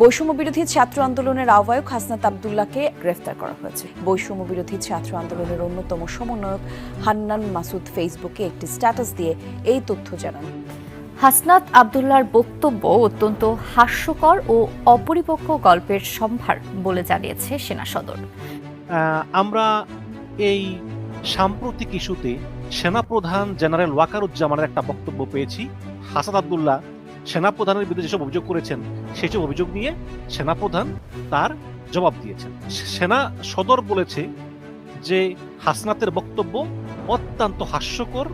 বৈষম্য বিরোধী ছাত্র আন্দোলনের আহ্বায়ক হাসনাত আবদুল্লাহকে গ্রেফতার করা হয়েছে। বৈষম্য বিরোধী ছাত্র আন্দোলনের অন্যতম সমন্বয়ক হান্নান মাসুদ ফেসবুকে একটি স্ট্যাটাস দিয়ে এই তথ্য জানান। হাসনাত আবদুল্লার বক্তব্য অত্যন্ত হাস্যকর ও অপরিপক্ক গল্পের সম্ভার বলে জানিয়েছে সেনা সদর। আমরা এই সাম্প্রতিক ইস্যুতে সেনাপ্রধান জেনারেল ওয়াকারুজ্জামানের একটা বক্তব্য পেয়েছি। হাসাদ আবদুল্লাহ সেনাপ্রধানের বিরুদ্ধে যেসব অভিযোগ করেছেন, সেসব অভিযোগ নিয়ে সেনাপ্রধান তার জবাব দিয়েছেন। সেনা সদর বলেছে যে হাসনাতের বক্তব্য অত্যন্ত হাস্যকর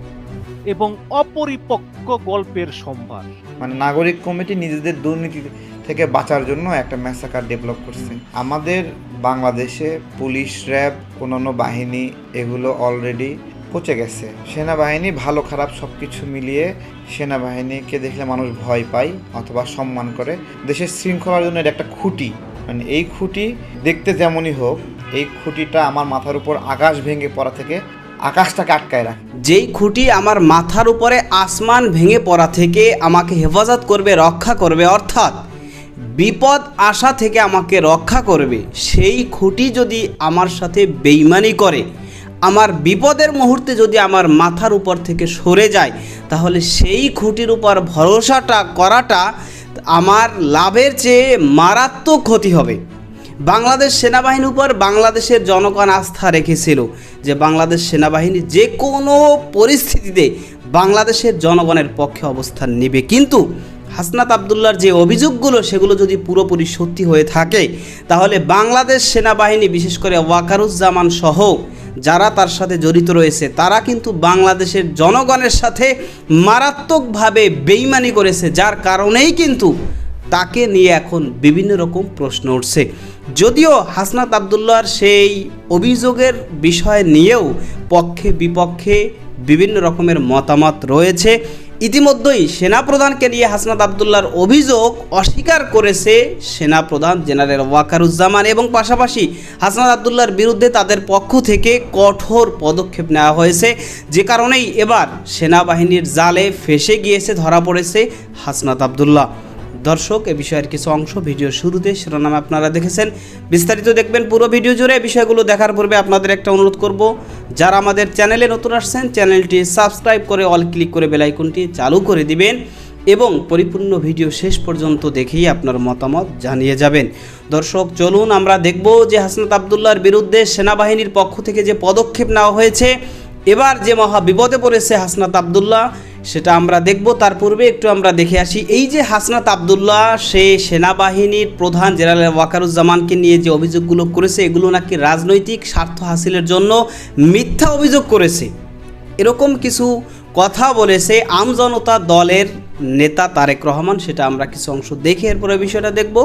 এবং অপরিপক্ক গল্পের সম্ভার। মানে নাগরিক কমিটি নিজেদের দুর্নীতি থেকে বাঁচার জন্য একটা ম্যাসাকার ডেভেলপ করছে। আমাদের বাংলাদেশে পুলিশ, র্যাব, অন্যান্য বাহিনী, এগুলো অলরেডি পচে গেছে। সেনাবাহিনী ভালো খারাপ সব কিছু মিলিয়ে সেনাবাহিনীকে দেখলে মানুষ ভয় পায় অথবা সম্মান করে। দেশের শৃঙ্খলার জন্য এটা একটা খুঁটি। মানে এই খুঁটি দেখতে যেমনই হোক, এই খুঁটিটা আমার মাথার উপর আকাশ ভেঙে পড়া থেকে আকাশটাকে আটকায় রাখে। যেই খুঁটি আমার মাথার উপরে আসমান ভেঙে পড়া থেকে আমাকে হেফাজত করবে, রক্ষা করবে, অর্থাৎ বিপদ আসা থেকে আমাকে রক্ষা করবে, সেই খুঁটি যদি আমার সাথে বেইমানি করে আমার বিপদের মুহূর্তে যদি আমার মাথার উপর থেকে সরে যায়, তাহলে সেই খুঁটির উপর ভরসাটা করাটা আমার লাভের চেয়ে মারাত্মক ক্ষতি হবে। বাংলাদেশ সেনাবাহিনীর উপর বাংলাদেশের জনগণ আস্থা রেখেছিল যে বাংলাদেশ সেনাবাহিনী যে কোনো পরিস্থিতিতে বাংলাদেশের জনগণের পক্ষে অবস্থান নেবে। কিন্তু হাসনাত আবদুল্লার যে অভিযোগগুলো, সেগুলো যদি পুরোপুরি সত্যি হয়ে থাকে, তাহলে বাংলাদেশ সেনাবাহিনী, বিশেষ করে ওয়াকারুজ্জামান সহ যারা তার সাথে জড়িত রয়েছে, তারা কিন্তু বাংলাদেশের জনগণের সাথে মারাত্মকভাবে বেইমানি করেছে, যার কারণেই কিন্তু তাকে নিয়ে এখন বিভিন্ন রকম প্রশ্ন উঠছে। যদিও হাসনাত আবদুল্লার সেই অভিযোগের বিষয় নিয়েও পক্ষে বিপক্ষে বিভিন্ন রকমের মতামত রয়েছে ইতিমধ্যেই সেনাপ্রধানকে নিয়ে হাসনাত আবদুল্লার অভিযোগ অস্বীকার করেছে সেনাপ্রধান জেনারেল ওয়াকারুজ্জামান এবং পাশাপাশি হাসনাত আবদুল্লার বিরুদ্ধে তাদের পক্ষ থেকে কঠোর পদক্ষেপ নেওয়া হয়েছে। যে কারণেই এবার সেনাবাহিনীর জালে ফেসে গিয়েছে, ধরা পড়েছে হাসনাত আবদুল্লাহ। দর্শক, এ বিষয়ের কিছু অংশ ভিডিও শুরুতে শিরোনামে আপনারা দেখেছেন। বিস্তারিত দেখবেন পুরো ভিডিও জুড়ে। বিষয়গুলো দেখার পূর্বে আপনাদের একটা অনুরোধ করব। যারা আমাদের চ্যানেলে নতুন আসছেন, চ্যানেলটি সাবস্ক্রাইব করে অল ক্লিক করে বেলাইকনটি চালু করে দিবেন এবং পরিপূর্ণ ভিডিও শেষ পর্যন্ত দেখেই আপনার মতামত জানিয়ে যাবেন। দর্শক, চলুন আমরা দেখব যে হাসনাত আবদুল্লার বিরুদ্ধে সেনাবাহিনীর পক্ষ থেকে যে পদক্ষেপ নেওয়া হয়েছে, এবার যে মহা বিপদে পড়েছে হাসনাত আবদুল্লাহ সেটা আমরা দেখব, তার পূর্বে একটু আমরা দেখে আসি। এই যে হাসনাত আবদুল্লাহ, সে সেনাবাহিনীর প্রধান জেনারেল ওয়াকারুজ্জামানকে নিয়ে যে অভিযোগগুলো করেছে, এগুলো নাকি রাজনৈতিক স্বার্থ হাসিলের জন্য মিথ্যা অভিযোগ করেছে। এরকম কিছু কথা বলেছে আমজনতা দলের নেতা তারেক রহমান, সেটা আমরা কিছু অংশ দেখে এরপরে বিষয়টা দেখব।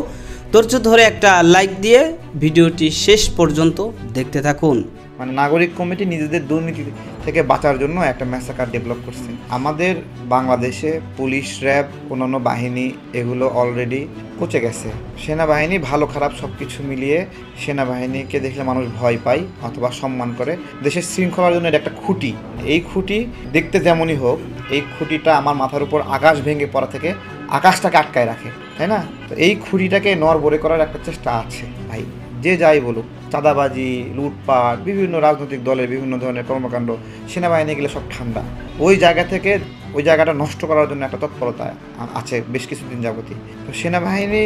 ধৈর্য ধরে একটা লাইক দিয়ে ভিডিওটি শেষ পর্যন্ত দেখতে থাকুন। মানে নাগরিক কমিটি নিজেদের দুর্নীতি থেকে বাঁচার জন্য একটা ম্যাসাকার ডেভেলপ করছে। আমাদের বাংলাদেশে পুলিশ, র্যাব, অন্যান্য বাহিনী এগুলো অলরেডি পচে গেছে। সেনাবাহিনী ভালো খারাপ সব কিছু মিলিয়ে সেনাবাহিনীকে দেখলে মানুষ ভয় পায় অথবা সম্মান করে। দেশের শৃঙ্খলার জন্য এটা একটা খুঁটি। এই খুঁটি দেখতে যেমনই হোক, এই খুঁটিটা আমার মাথার উপর আকাশ ভেঙে পড়া থেকে আকাশটাকে আটকায় রাখে, তাই না? তো এই খুঁটিটাকে নড়বড়ে করার একটা চেষ্টা আছে, ভাই। যে যাই বলুক, চাঁদাবাজি, লুটপাট, বিভিন্ন রাজনৈতিক দলের বিভিন্ন ধরনের কর্মকাণ্ড, সেনাবাহিনী গেলে সব ঠান্ডা। ওই জায়গা থেকে ওই জায়গাটা নষ্ট করার জন্য একটা তৎপরতা আছে বেশ কিছুদিন যাবতই। তো সেনাবাহিনী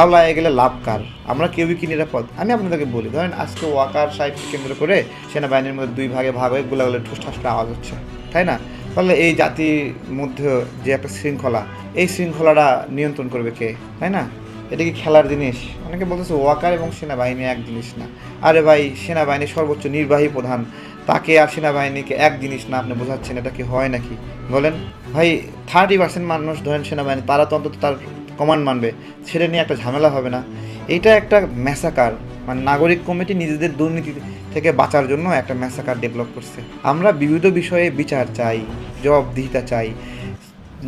আওলায় গেলে লাভ কার? আমরা কেউই কি নিরাপদ? আমি আপনাদেরকে বলি, ধরেন আজকে ওয়াকার সাহেবকে কেন্দ্র করে সেনাবাহিনীর মধ্যে দুই ভাগে ভাগ হয়ে গোলাগুলো ঠুস ঠাস করে আওয়াজ হচ্ছে, তাই না? তাহলে এই জাতির মধ্যে যে একটা শৃঙ্খলা, এই শৃঙ্খলাটা নিয়ন্ত্রণ করবে কে, তাই না? এটা কি খেলার জিনিস? অনেকে বলতেছে ওয়াকার এবং সেনাবাহিনী এক জিনিস না। আরে ভাই সেনাবাহিনীর সর্বোচ্চ নির্বাহী প্রধান। তাকে আর সেনাবাহিনীকে এক জিনিস না, আপনি বোঝাচ্ছেন এটা কি হয় নাকি? বলেন। ভাই থার্টি পার্সেন্ট মানুষ ধরেন সেনাবাহিনী, তারা তো অন্তত তার কমান্ড মানবে। সেটা নিয়ে একটা ঝামেলা হবে না। এটা একটা ম্যাসাকার মানে নাগরিক কমিটি নিজেদের দুর্নীতি থেকে বাঁচার জন্য একটা ম্যাসাকার ডেভেলপ করছে। আমরা বিবিধ বিষয়ে বিচার চাই, জবাবদিহিতা চাই।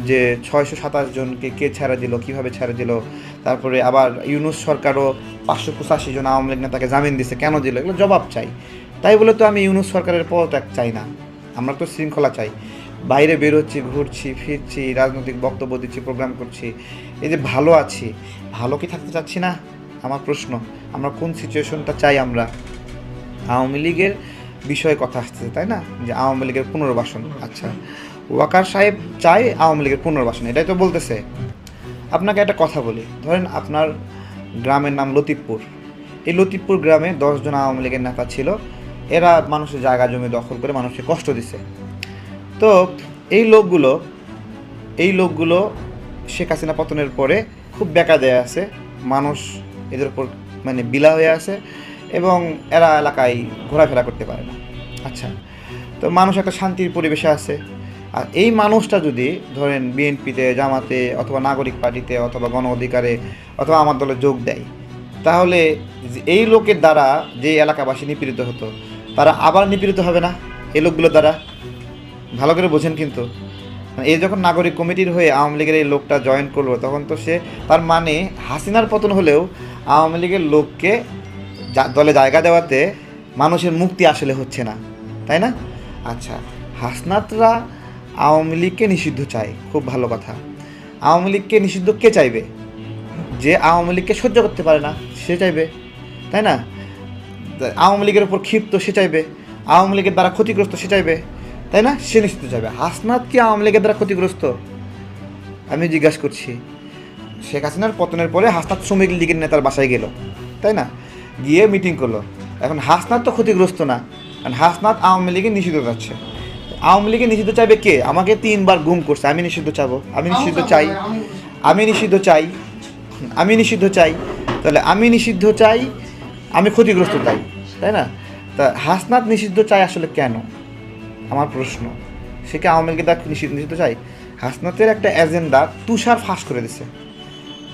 যে ছয়শো সাতাশ জনকে কে ছেড়ে দিল, কীভাবে ছেড়ে দিল, তারপরে আবার ইউনুস সরকারও পাঁচশো পঁচাশি জন আওয়ামী লীগ নেতাকে জামিন দিছে, কেন দিল? এগুলো জবাব চাই। তাই বলে তো আমি ইউনুস সরকারের পদত্যাগ চাই না। আমরা তো শৃঙ্খলা চাই। বাইরে বেরোচ্ছি, ঘুরছি, ফিরছি, রাজনৈতিক বক্তব্য দিচ্ছি প্রোগ্রাম করছি। এই যে ভালো আছি, ভালো কি থাকতে চাচ্ছি না? আমার প্রশ্ন, আমরা কোন সিচুয়েশনটা চাই আমরা? আওয়ামী লীগের বিষয়ে কথা আসতেছে, তাই না? যে আওয়ামী লীগের পুনর্বাসন। আচ্ছা। ওয়াকার সাহেব চাই আওয়ামী লীগের পুনর্বাসন, এটাই তো বলতেছে। আপনাকে একটা কথা বলি, ধরেন আপনার গ্রামের নাম লতিফপুর। এই লতিফপুর গ্রামে দশজন আওয়ামী লীগের নেতা ছিল, এরা মানুষের জায়গা জমি দখল করে মানুষকে কষ্ট দিছে। তো এই লোকগুলো এই লোকগুলো শেখ হাসিনা পতনের পরে খুব বেকা দেয়া আছে, মানুষ এদের উপর মানে বিলা হয়ে আছে এবং এরা এলাকায় ঘোরাফেরা করতে পারে না। আচ্ছা তো মানুষ একটা শান্তির পরিবেশে আছে আর এই মানুষটা যদি ধরেন বিএনপিতে, জামাতে অথবা নাগরিক পার্টিতে অথবা গণ অধিকারে অথবা আমার দলে যোগ দেয়, তাহলে এই লোকের দ্বারা যে এলাকাবাসী নিপীড়িত হতো, তারা আবার নিপীড়িত হবে না? এই লোকগুলোর দ্বারা? ভালো করে বোঝেন কিন্তু। মানে এই যখন নাগরিক কমিটির হয়ে আওয়ামী লীগের এই লোকটা জয়েন করল, তখন তো সে তার মানে হাসিনার পতন হলেও আওয়ামী লীগের লোককে দলে জায়গা দেওয়াতে মানুষের মুক্তি আসলে হচ্ছে না। তাই না? আচ্ছা হাসনাতরা আওয়ামী লীগকে নিষিদ্ধ চায়, খুব ভালো কথা। আওয়ামী লীগকে নিষিদ্ধ কে চাইবে? যে আওয়ামী লীগকে সহ্য করতে পারে না, সে চাইবে, তাই না? আওয়ামী লীগের উপর ক্ষিপ্ত, সে চাইবে। আওয়ামী লীগের দ্বারা ক্ষতিগ্রস্ত, সে চাইবে, তাই না? সে নিশ্চিত চাইবে। হাসনাত কি আওয়ামী লীগের দ্বারা ক্ষতিগ্রস্ত? আমি জিজ্ঞাসা করছি। শেখ হাসিনার পতনের পরে হাসনাত শ্রমিক লীগের নেতার বাসায় গেল, তাই না? গিয়ে মিটিং করল। এখন হাসনাত তো ক্ষতিগ্রস্ত না। কারণ হাসনাত আওয়ামী লীগে নিষিদ্ধ যাচ্ছে আওয়ামী লীগে নিষিদ্ধ চাইবে কে? আমাকে তিনবার গুম করছে। আমি নিষিদ্ধ চাবো। আমি নিষিদ্ধ চাই। আমি নিষিদ্ধ চাই। আমি নিষিদ্ধ চাই। তাহলে আমি নিষিদ্ধ চাই আমি ক্ষতিগ্রস্ত চাই। তাই না? তা হাসনাত নিষিদ্ধ চাই আসলে কেন? আমার প্রশ্ন। সে কি আওয়ামী নিষিদ্ধ নিষিদ্ধ চাই হাসনাতের একটা এজেন্ডা তুষার ফাঁস করে দিছে।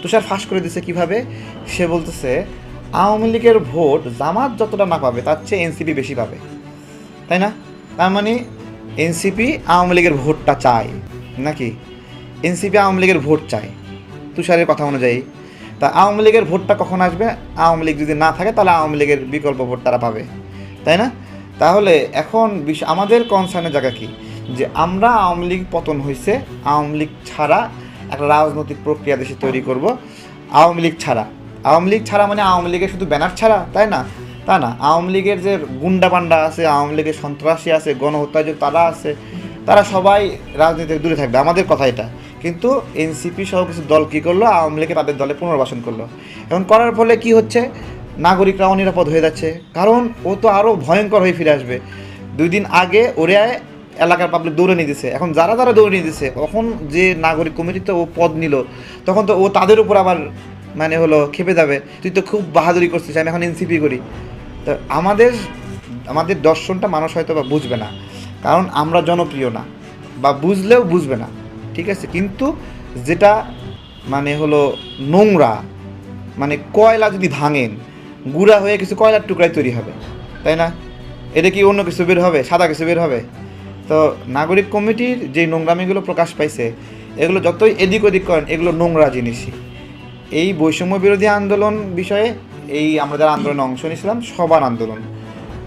তুষার ফাঁস করে দিছে কীভাবে? সে বলতেছে আওয়ামী লীগের ভোট জামাত যতটা না পাবে তার চেয়ে এনসিপি বেশি পাবে। তাই না? তার মানে এনসিপি আওয়ামী লীগের ভোটটা চায়, নাকি? এনসিপি আওয়ামী লীগের ভোট চায়। তুষারের কথা অনুযায়ী। তা আওয়ামী লীগের ভোটটা কখন আসবে? আওয়ামী লীগ যদি না থাকে, তাহলে আওয়ামী লীগের বিকল্প ভোট তারা পাবে। তাই না? তাহলে এখন আমাদের কনসার্নের জায়গা কি? যে আমরা আওয়ামী লীগ পতন হয়েছে আওয়ামী লীগ ছাড়া একটা রাজনৈতিক প্রক্রিয়া দেশে তৈরি করব। আওয়ামী লীগ ছাড়া। আওয়ামী লীগ ছাড়া মানে আওয়ামী লীগের শুধু ব্যানার ছাড়া, তাই না? তা না, আওয়ামী লীগের যে গুন্ডা পান্ডা আছে, আওয়ামী লীগের সন্ত্রাসী আছে গণহত্যা যে তারা আছে, তারা সবাই রাজনীতি থেকে দূরে থাকবে, আমাদের কথা এটা। কিন্তু এনসিপি সহ কিছু দল কী করল? আওয়ামী লীগকে তাদের দলে পুনর্বাসন করল। এখন করার ফলে কি হচ্ছে? নাগরিকরা অনিরাপদ হয়ে যাচ্ছে। কারণ ও তো আরও ভয়ঙ্কর হয়ে ফিরে আসবে। দুই দিন আগে ওরে এলাকার পাবলিক দৌড়ে নিয়ে দিছে। এখন যারা যারা দৌড়ে নিয়ে দিছে, তখন যে নাগরিক কমিটিতে ও পদ নিল, তখন তো ও তাদের উপর আবার মানে হলো খেপে যাবে। তুই তো খুব বাহাদুরি করছিস, আমি এখন এনসিপি করি। আমাদের আমাদের দর্শনটা মানুষ হয়তো বা বুঝবে না। কারণ আমরা জনপ্রিয় না, বা বুঝলেও বুঝবে না, ঠিক আছে? কিন্তু যেটা মানে হলো নোংরা মানে কয়লা যদি ভাঙেন, গুঁড়া হয়ে কিছু কয়লার টুকরাই তৈরি হবে, তাই না? এটা কি অন্য কিছু বের হবে? সাদা কিছু বের হবে? তো নাগরিক কমিটির যে নোংরামিগুলো প্রকাশ পাইছে, এগুলো যতই এদিক ওদিক করেন, এগুলো নোংরা জিনিসই। এই বৈষম্য বিরোধী আন্দোলন বিষয়ে এই আমরা যারা আন্দোলনে অংশ নিয়েছিলাম, সবার আন্দোলন।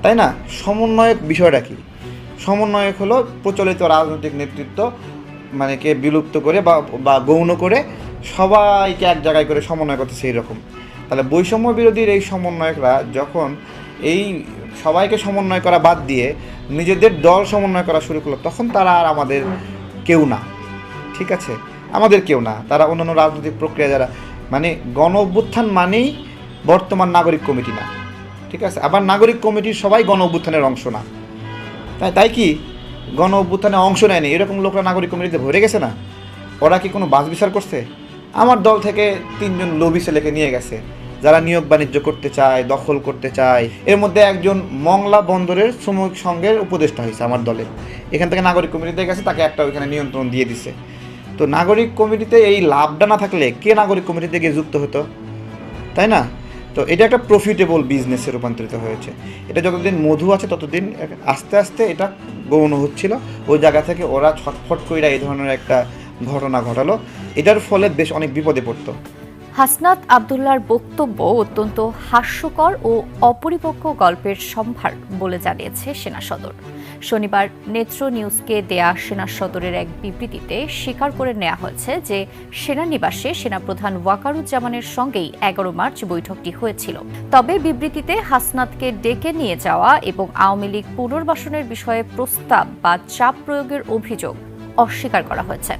তাই না? সমন্বয়ক বিষয়টা কি? সমন্বয়ক হলো প্রচলিত রাজনৈতিক নেতৃত্ব মানে কে বিলুপ্ত করে বা বা গৌণ করে সবাইকে এক জায়গায় করে সমন্বয় করতে সেই রকম। তাহলে বৈষম্য বিরোধীর এই সমন্বয়করা যখন এই সবাইকে সমন্বয় করা বাদ দিয়ে নিজেদের দল সমন্বয় করা শুরু করল, তখন তারা আর আমাদের কেউ না। ঠিক আছে? আমাদের কেউ না। তারা অন্যান্য রাজনৈতিক প্রক্রিয়া যারা মানে গণ অভ্যুত্থান মানেই বর্তমান নাগরিক কমিটি না। ঠিক আছে? আবার নাগরিক কমিটির সবাই গণ অভ্যুত্থানের অংশ না। তাই তাই কি? গণ অভ্যুত্থানে অংশ নেয়নি। এরকম লোকরা নাগরিক কমিটিতে ভরে গেছে না? ওরা কি কোনো বাস বিচার করছে? আমার দল থেকে তিনজন লবি ছেলেকে নিয়ে গেছে, যারা নিয়োগ বাণিজ্য করতে চায়, দখল করতে চায়। এর মধ্যে একজন মংলা বন্দরের শ্রমিক সংঘের উপদেষ্টা হয়েছে আমার দলে। এখান থেকে নাগরিক কমিটিতে গেছে, তাকে একটা ওইখানে নিয়ন্ত্রণ দিয়ে দিছে। তো নাগরিক কমিটিতে এই লাভটা না থাকলে কে নাগরিক কমিটিতে গিয়ে যুক্ত হতো? তাই না? তো এটা একটা প্রফিটেবল বিজনেসে রূপান্তরিত হয়েছে। এটা যতদিন মধু আছে, ততদিন আস্তে আস্তে এটা গৌণ হচ্ছিল। ওই জায়গা থেকে ওরা ছটফট কইরা এই ধরনের একটা ঘটনা ঘটালো। এটার ফলে বেশ অনেক বিপদে পড়তো। হাসনাত আবদুল্লার বক্তব্য অত্যন্ত হাস্যকর ও অপরিপক্ক গল্পের সম্ভার বলে জানিয়েছে সেনা সদর। শনিবার নেত্র নিউজকে দেয়া সেনা সদরের এক বিবৃতিতে স্বীকার করে নেওয়া হয়েছে যে সেনানিবাসে সেনাপ্রধান ওয়াকারুজ্জামানের সঙ্গেই এগারো মার্চ বৈঠকটি হয়েছিল। তবে বিবৃতিতে হাসনাতকে ডেকে নিয়ে যাওয়া এবং আওয়ামী লীগ পুনর্বাসনের বিষয়ে প্রস্তাব বা চাপ প্রয়োগের অভিযোগ অস্বীকার করা হয়েছে।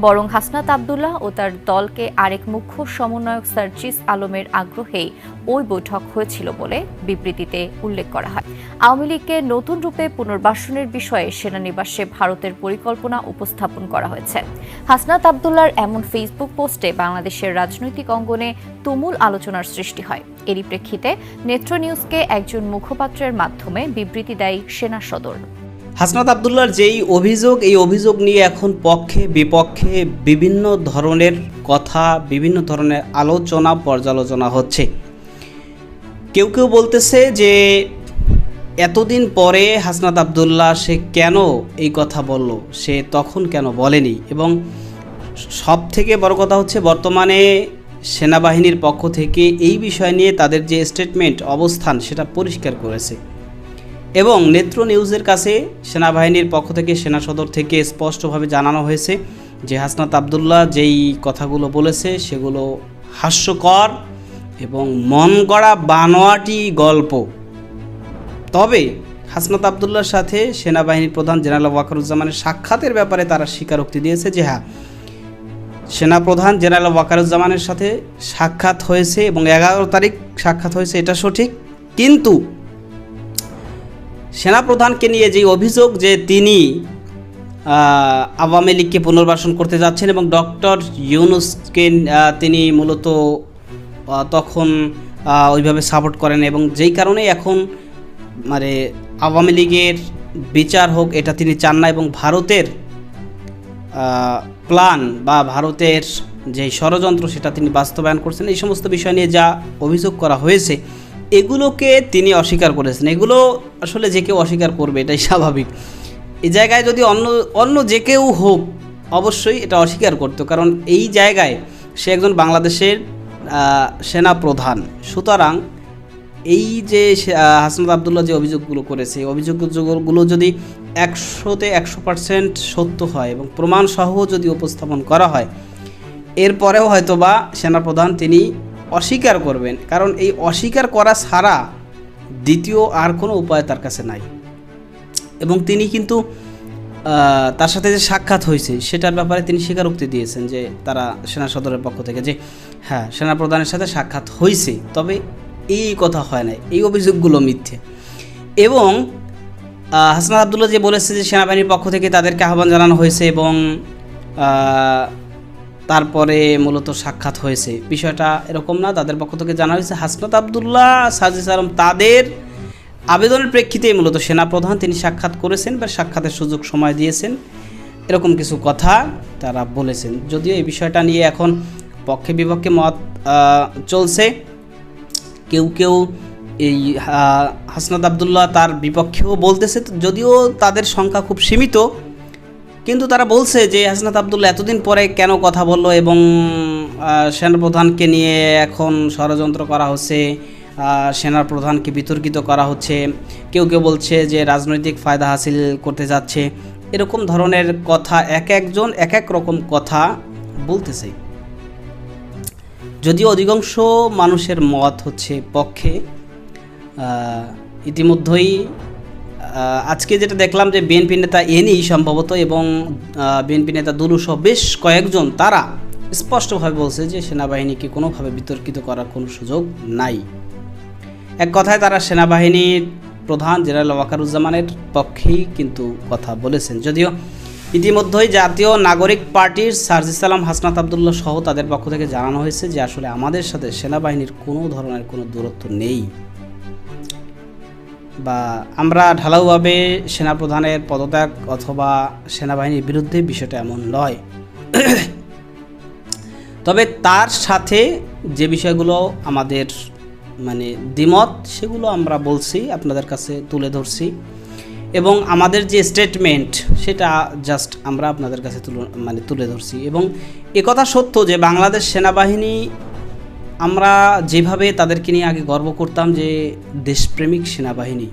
বরং হাসনাত আবদুল্লাহ ও তার দলকে আরেক মুখ্য সমন্বয়ক সার্জিস আলমের আগ্রহেই ওই বৈঠক হয়েছিল বলে বিবৃতিতে উল্লেখ করা হয়। আওয়ামী লীগকে নতুন রূপে পুনর্বাসনের বিষয়ে সেনানিবাসে ভারতের পরিকল্পনা উপস্থাপন করা হয়েছে। হাসনাত আবদুল্লার এমন ফেসবুক পোস্টে বাংলাদেশের রাজনৈতিক অঙ্গনে তুমুল আলোচনার সৃষ্টি হয়। এরই প্রেক্ষিতে নেত্র নিউজকে একজন মুখপাত্রের মাধ্যমে বিবৃতি দেয় সেনা সদর। হাসনাত আবদুল্লার যেই অভিযোগ, এই অভিযোগ নিয়ে এখন পক্ষে, বিপক্ষে বিভিন্ন ধরনের কথা, বিভিন্ন ধরনের আলোচনা, পর্যালোচনা হচ্ছে। কেউ কেউ বলতেছে যে, এতদিন পরে হাসনাত আবদুল্লাহ সে কেন এই কথা বলল? সে তখন কেন বলেনি? এবং সব থেকে বড় কথা হচ্ছে, বর্তমানে সেনাবাহিনীর পক্ষ থেকে এই বিষয় নিয়ে তাদের যে স্টেটমেন্ট অবস্থান, সেটা পরিষ্কার করেছে। এবং নেত্র নিউজের কাছে সেনাবাহিনীর পক্ষ থেকে, সেনা সদর থেকে স্পষ্টভাবে জানানো হয়েছে যে হাসনাত আবদুল্লাহ যেই কথাগুলো বলেছে সেগুলো হাস্যকর এবং মন গড়া বানোয়াটি গল্প। তবে হাসনাত আবদুল্লার সাথে সেনাবাহিনীর প্রধান জেনারেল ওয়াকারুজ্জামানের সাক্ষাতের ব্যাপারে তারা স্বীকারোক্তি দিয়েছে যে হ্যাঁ সেনাপ্রধান জেনারেল ওয়াকারুজ্জামানের সাথে সাক্ষাৎ হয়েছে এবং এগারো তারিখ সাক্ষাৎ হয়েছে, এটা সঠিক। কিন্তু সেনাপ্রধানকে নিয়ে যে অভিযোগ যে তিনি আওয়ামী লীগকে পুনর্বাসন করতে যাচ্ছেন এবং ডক্টর ইউনুসকে তিনি মূলত তখন ওইভাবে সাপোর্ট করেন এবং যেই কারণে এখন মানে আওয়ামী লীগের বিচার হোক, এটা তিনি চান না এবং ভারতের প্ল্যান বা ভারতের যে ষড়যন্ত্র সেটা তিনি বাস্তবায়ন করছেন, এই সমস্ত বিষয় নিয়ে যা অভিযোগ করা হয়েছে এগুলোকে তিনি অস্বীকার করেছেন। এগুলো আসলে যে কেউ অস্বীকার করবে, এটাই স্বাভাবিক। এই জায়গায় যদি অন্য অন্য যে কেউ হোক, অবশ্যই এটা অস্বীকার করতো। কারণ এই জায়গায় সে একজন বাংলাদেশের সেনা প্রধান সুতরাং এই যে হাসনাত আবদুল্লাহ যে অভিযোগগুলো করেছে, এই অভিযোগগুলো যদি একশোতে একশো পার্সেন্ট সত্য হয় এবং প্রমাণসহ যদি উপস্থাপন করা হয়, এরপরেও হয়তোবা সেনাপ্রধান তিনি অস্বীকার করবেন। কারণ এই অস্বীকার করা ছাড়া দ্বিতীয় আর কোনো উপায় তার কাছে নাই। এবং তিনি কিন্তু তার সাথে যে সাক্ষাৎ হয়েছে সেটার ব্যাপারে তিনি স্বীকারোক্তি দিয়েছেন যে তারা সেনা সদরের পক্ষ থেকে যে হ্যাঁ সেনাপ্রধানের সাথে সাক্ষাৎ হয়েছে তবে এই কথা হয় নাই এই অভিযোগগুলো মিথ্যে। এবং আহ, হাসনাত আবদুল্লাহ যে বলেছে যে সেনাবাহিনীর পক্ষ থেকে তাদেরকে আহ্বান জানানো হয়েছে এবং তারপরে মূলত সাক্ষাৎ হয়েছে। বিষয়টা এরকম না, তাদের পক্ষ থেকে জানা হয়েছে হাসনাত আবদুল্লাহ, সাজিস আলম তাদের আবেদনের প্রেক্ষিতেই মূলত সেনাপ্রধান তিনি সাক্ষাৎ করেছেন বা সাক্ষাতের সুযোগ সময় দিয়েছেন। এরকম কিছু কথা তারা বলেছেন। যদিও এই বিষয়টা নিয়ে এখন পক্ষে বিপক্ষে মত চলছে। কেউ কেউ এই হাসনাত আবদুল্লাহ তার বিপক্ষেও বলতেছে। যদিও তাদের সংখ্যা খুব সীমিত কিন্তু তারা বলছে যে হাসনাত আবদুল্লাহ এতদিন পরে কেন কথা বলল এবং সেনাপ্রধানকে নিয়ে এখন ষড়যন্ত্র করা হচ্ছে সেনার প্রধানকে বিতর্কিত করা হচ্ছে। কেউ কেউ বলছে যে রাজনৈতিক ফায়দা হাসিল করতে যাচ্ছে। এরকম ধরনের কথা এক একজন, এক এক রকম কথা বলতেছে। যদিও অধিকাংশ মানুষের মত হচ্ছে পক্ষে ইতিমধ্যেই আজকে যেটা দেখলাম যে বিএনপি নেতা এনি সম্ভবত এবং বিএনপি নেতা দুলুসহ বেশ কয়েকজন তারা স্পষ্টভাবে বলছে যে সেনাবাহিনীকে কোনোভাবে বিতর্কিত করার কোনো সুযোগ নাই। এক কথায় তারা সেনাবাহিনীর প্রধান জেনারেল ওয়াকারুজ্জামানের পক্ষেই কিন্তু কথা বলেছেন। যদিও ইতিমধ্যেই জাতীয় নাগরিক পার্টির সার্জিস সালাম হাসনাত আবদুল্লাহ সহ তাদের পক্ষ থেকে জানানো হয়েছে যে আসলে আমাদের সাথে সেনাবাহিনীর কোনো ধরনের কোনো দূরত্ব নেই। বা আমরা ঢালাওভাবে সেনাপ্রধানের পদত্যাগ অথবা সেনাবাহিনীর বিরুদ্ধে বিষয়টা এমন নয়। তবে তার সাথে যে বিষয়গুলো আমাদের মানে দ্বিমত, সেগুলো আমরা বলছি, আপনাদের কাছে তুলে ধরছি। এবং আমাদের যে স্টেটমেন্ট সেটা জাস্ট আমরা আপনাদের কাছে তুলে মানে তুলে ধরছি। এবং একথা সত্য যে বাংলাদেশ সেনাবাহিনী আমরা যেভাবে তাদেরকে নিয়ে আগে গর্ব করতাম যে দেশপ্রেমিক সেনাবাহিনী,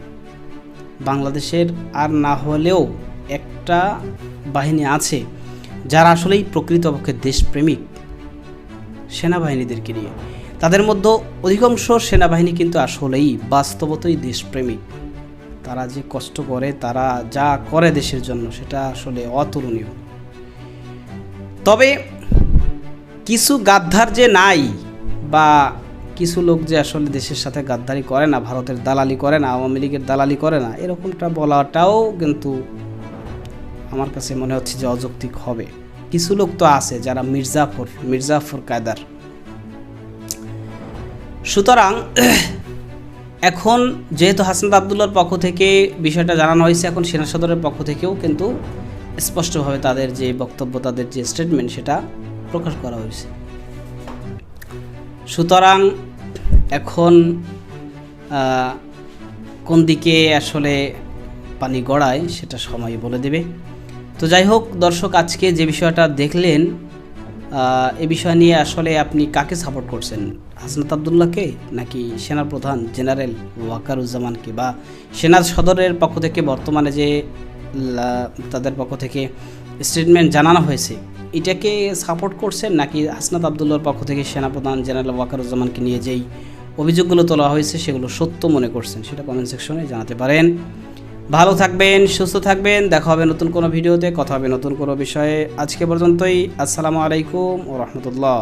বাংলাদেশের আর না হলেও একটা বাহিনী আছে যারা আসলেই প্রকৃতপক্ষে দেশপ্রেমিক সেনাবাহিনীদেরকে নিয়ে। তাদের মধ্যে অধিকাংশ সেনাবাহিনী কিন্তু আসলেই বাস্তবতই দেশপ্রেমিক। তারা যে কষ্ট করে, তারা যা করে দেশের জন্য, সেটা আসলে অতুলনীয়। তবে কিছু গাদ্ধার যে নাই বা কিছু লোক যে আসলে দেশের সাথে গাদ্দারি করে না, ভারতের দালালি করে না, আওয়ামী লীগের দালালি করে না, এরকমটা বলাটাও কিন্তু আমার কাছে মনে হচ্ছে যে অযৌক্তিক হবে। কিছু লোক তো আছে যারা মির্জাফর মির্জাফর কায়দার। সুতরাং এখন যেহেতু হাসনাত আবদুল্লার পক্ষ থেকে বিষয়টা জানানো হয়েছে, এখন সেনা সদরের পক্ষ থেকেও কিন্তু স্পষ্টভাবে তাদের যে বক্তব্য, তাদের যে স্টেটমেন্ট সেটা প্রকাশ করা হয়েছে। সুতরাং এখন কোন দিকে আসলে পানি গড়ায় সেটা সময় বলে দেবে। তো যাই হোক, দর্শক, আজকে যে বিষয়টা দেখলেন এ বিষয় নিয়ে আসলে আপনি কাকে সাপোর্ট করছেন? হাসনাত আবদুল্লাহকে নাকি সেনার প্রধান জেনারেল ওয়াকারুজ্জামানকে? বা সেনা সদরের পক্ষ থেকে বর্তমানে যে তাদের পক্ষ থেকে স্টেটমেন্ট জানানো হয়েছে এটাকে সাপোর্ট করছেন নাকি হাসনাত আবদুল্লার পক্ষ থেকে সেনাপ্রধান জেনারেল ওয়াকারুজ্জামানকে নিয়ে যেই অভিযোগগুলো তোলা হয়েছে সেগুলো সত্য মনে করছেন সেটা কমেন্ট সেকশনে জানাতে পারেন। ভালো থাকবেন, সুস্থ থাকবেন, দেখা হবে নতুন কোনো ভিডিওতে, কথা হবে নতুন কোনো বিষয়ে। আজকে পর্যন্তই, আসসালামু আলাইকুম ও রহমতুল্লাহ।